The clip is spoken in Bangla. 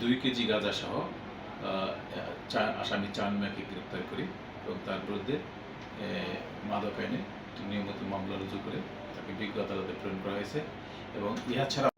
দুই কেজি গাঁজা সহ আহ, আসামি চান মিয়াকে গ্রেপ্তার করি এবং তার বিরুদ্ধে মাদক আইনে নিয়মিত মামলা রুজু করে তাকে বিজ্ঞ আদালতে প্রেরণ করা হয়েছে এবং ইহা ছাড়া